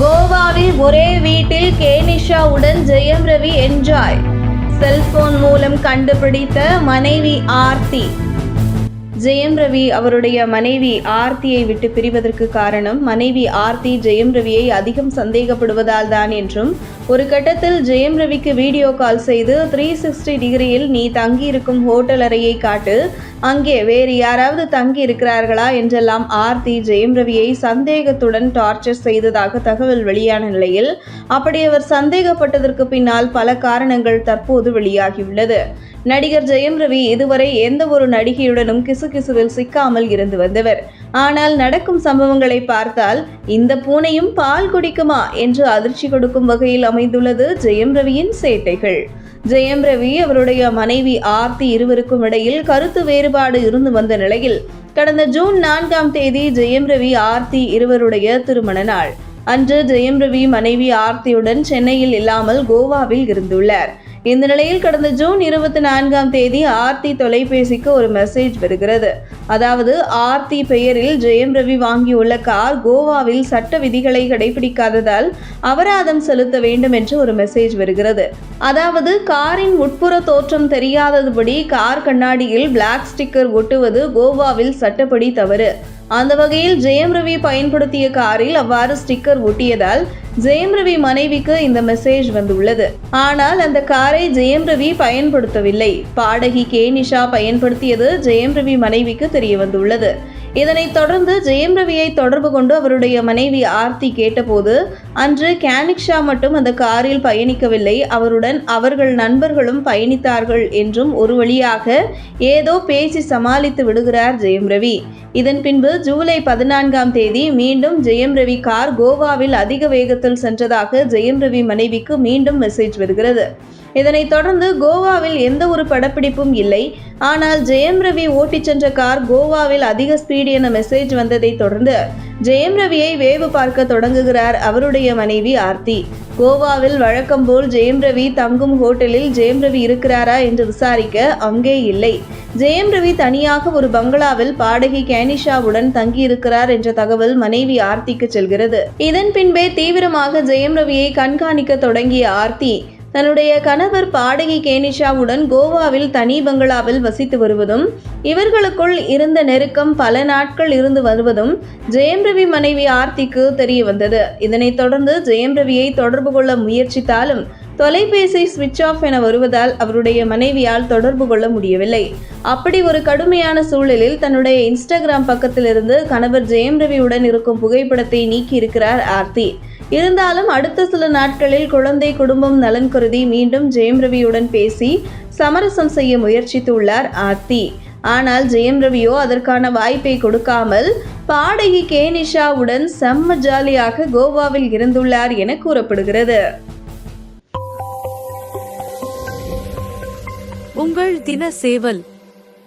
கோவாவில் ஒரே வீட்டில் கேனிஷாவுடன் ஜெயம் ரவி என்ஜாய் செல்போன் மூலம் கண்டுபிடித்த மனைவி ஆர்த்தி. ஜெயம் ரவி அவருடைய மனைவி ஆர்த்தியை விட்டு பிரிவதற்கு காரணம் மனைவி ஆர்த்தி ஜெயம் ரவியை அதிகம் சந்தேகப்படுவதால் தான் என்றும் ஒரு கட்டத்தில் ஜெயம் ரவிக்கு வீடியோ கால் செய்து த்ரீ சிக்ஸ்டி டிகிரியில் நீ தங்கியிருக்கும் ஹோட்டல் அறையை காட்டு அங்கே வேறு யாராவது தங்கி இருக்கிறார்களா என்றெல்லாம் ஆர்த்தி ஜெயம் ரவியை சந்தேகத்துடன் டார்ச்சர் செய்ததாக தகவல் வெளியான நிலையில் அப்படி அவர் சந்தேகப்பட்டதற்கு பின்னால் பல காரணங்கள் தற்போது வெளியாகியுள்ளது. நடிகர் ஜெயம் ரவி இதுவரை எந்த ஒரு நடிகையுடனும் கிசுகிசுவில் சிக்காமல் இருந்து வந்தவர். ஆனால் நடக்கும் சம்பவங்களை பார்த்தால் இந்த பூனையும் பால் குடிக்குமா என்று அதிர்ச்சி கொடுக்கும் வகையில் அமைந்துள்ளது ஜெயம் ரவியின் சேட்டைகள். ஜெயம் ரவி அவருடைய மனைவி ஆர்த்தி இருவருக்கும் இடையில் கருத்து வேறுபாடு இருந்து வந்த நிலையில் கடந்த ஜூன் நான்காம் தேதி ஜெயம் ரவி ஆர்த்தி இருவருடைய திருமண நாள். அன்று ஜெயம் ரவி மனைவி ஆர்த்தியுடன் சென்னையில் இல்லாமல் கோவாவில் இருந்துள்ளார். இந்த நிலையில் கடந்த ஜூன் இருபத்தி நான்காம் தேதி ஆர்த்தி தொலைபேசிக்கு ஒரு மெசேஜ் வருகிறது. அதாவது ஆர்த்தி பெயரில் ஜெயம் ரவி வாங்கியுள்ள கார் கோவாவில் சட்ட விதிகளை கடைபிடிக்காததால் அபராதம் செலுத்த வேண்டும் என்று ஒரு மெசேஜ் வருகிறது. அதாவது காரின் உட்புற தோற்றம் தெரியாததுபடி கார் கண்ணாடியில் பிளாக் ஸ்டிக்கர் ஒட்டுவது கோவாவில் சட்டப்படி தவறு. அந்த வகையில் ஜெயம் ரவி பயன்படுத்திய காரில் அவ்வாறு ஸ்டிக்கர் ஒட்டியதால் ஜெயம் ரவி மனைவிக்கு இந்த மெசேஜ் வந்துள்ளது. ஆனால் அந்த காரை ஜெயம் ரவி பயன்படுத்தவில்லை. பாடகி கே நிஷா பயன்படுத்தியது ஜெயம் ரவி மனைவிக்கு தெரிய வந்துள்ளது. இதனைத் தொடர்ந்து ஜெயம் ரவியை தொடர்பு கொண்டு அவருடைய மனைவி ஆர்த்தி கேட்டபோது அன்று கேனிக்ஷா மட்டும் அந்த காரில் பயணிக்கவில்லை. அவருடன் அவர்கள் நண்பர்களும் பயணித்தார்கள் என்றும் ஒரு வழியாக ஏதோ பேசி சமாளித்து விடுகிறார் ஜெயம் ரவி. இதன் பின்பு ஜூலை பதினான்காம் தேதி மீண்டும் ஜெயம் ரவி கார் கோவாவில் அதிக வேகத்தில் சென்றதாக ஜெயம் ரவி மனைவிக்கு மீண்டும் மெசேஜ் வருகிறது. இதனைத் தொடர்ந்து கோவாவில் எந்த ஒரு படப்பிடிப்பும் இல்லை. ஆனால் ஜெயம் ரவி ஓட்டிச் சென்ற கார் கோவாவில் அதிக ஸ்பீடு என மெசேஜ் வந்ததை தொடர்ந்து ஜெயம் ரவியை வேவு பார்க்க தொடங்குகிறார் அவருடைய மனைவி ஆர்த்தி. கோவாவில் வழக்கம் போல் ஜெயம் ரவி தங்கும் ஹோட்டலில் ஜெயம் ரவி இருக்கிறாரா என்று விசாரிக்க அங்கே இல்லை. ஜெயம் ரவி தனியாக ஒரு பங்களாவில் பாடகி கேனிஷாவுடன் தங்கியிருக்கிறார் என்ற தகவல் மனைவி ஆர்த்திக்கு செல்கிறது. இதன் பின்பே தீவிரமாக ஜெயம் ரவியை கண்காணிக்க தொடங்கிய ஆர்த்தி தன்னுடைய கணவர் பாடகி கேனிஷாவுடன் கோவாவில் தனி பங்களாவில் வசித்து வருவதும் இவர்களுக்குள் இருந்த நெருக்கம் பல நாட்கள் இருந்து வருவதும் ஜெயம் ரவி மனைவி ஆர்த்திக்கு தெரிய வந்தது இதனைத் தொடர்ந்து ஜெயம் ரவியை தொடர்பு கொள்ள முயற்சித்தாலும் தொலைபேசி சுவிட்ச் ஆஃப் என வருவதால் அவருடைய மனைவியால் தொடர்பு கொள்ள முடியவில்லை. அப்படி ஒரு கடுமையான சூழலில் தன்னுடைய இன்ஸ்டாகிராம் பக்கத்திலிருந்து கணவர் ஜெயம் ரவியுடன் இருக்கும் புகைப்படத்தை நீக்கியிருக்கிறார் ஆர்த்தி. இருந்தாலும் அடுத்த சில நாட்களில் குழந்தை குடும்பம் நலன் கருதி மீண்டும் ஜெயம் ரவியுடன் பேசி சமரசம் செய்ய முயற்சித்துள்ளார் ஆர்த்தி. ஆனால் ஜெயம் ரவியோ அதற்கான வாய்ப்பை கொடுக்காமல் பாடகி கே நிஷாவுடன் செம்ம ஜாலியாக கோவாவில் இருந்துள்ளார் என கூறப்படுகிறது. உங்கள் தின சேவல்